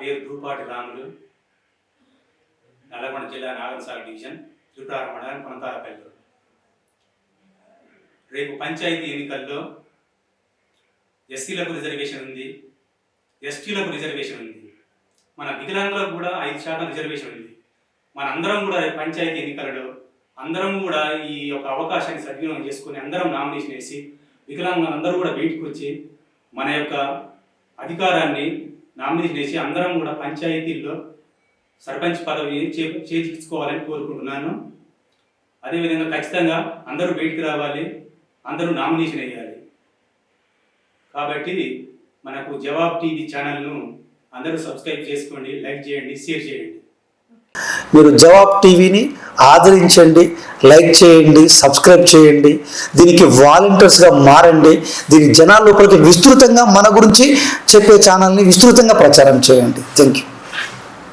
పేరు ధూపాటి రాములు. నల్లగొండ జిల్లా నాగన్సాగర్ డివిజన్ త్రిపురార మండలం కొనతారపల్లి రేపు పంచాయతీ ఎన్నికల్లో ఎస్సీలకు రిజర్వేషన్ ఉంది ఎస్టీలకు రిజర్వేషన్ ఉంది. మన వికలాంగులకు కూడా ఐదు శాతం రిజర్వేషన్ ఉంది. మన అందరం కూడా పంచాయతీ ఎన్నికలలో అందరం కూడా ఈ యొక్క అవకాశాన్ని సద్వినియోగం చేసుకుని అందరం నామినేషన్ వేసి వికలాంగులందరూ కూడా బయటకు వచ్చి మన యొక్క అధికారాన్ని నామినేషన్ వేసి అందరం కూడా పంచాయతీల్లో సర్పంచ్ పదవి చే చేర్చుకోవాలని కోరుకుంటున్నాను. అదేవిధంగా ఖచ్చితంగా అందరూ బయటికి రావాలి అందరూ నామినేషన్ వేయాలి. కాబట్టి మనకు జవాబ్ టీవీ ఛానల్ను అందరూ సబ్స్క్రైబ్ చేసుకోండి లైక్ చేయండి షేర్ చేయండి. మీరు జవాబ్ టీవీని ఆదరించండి లైక్ చేయండి సబ్స్క్రైబ్ చేయండి. దీనికి వాలంటీర్స్గా మారండి. దీని జనాల లోపలికి విస్తృతంగా మన గురించి చెప్పే ఛానల్ని విస్తృతంగా ప్రచారం చేయండి. Thank you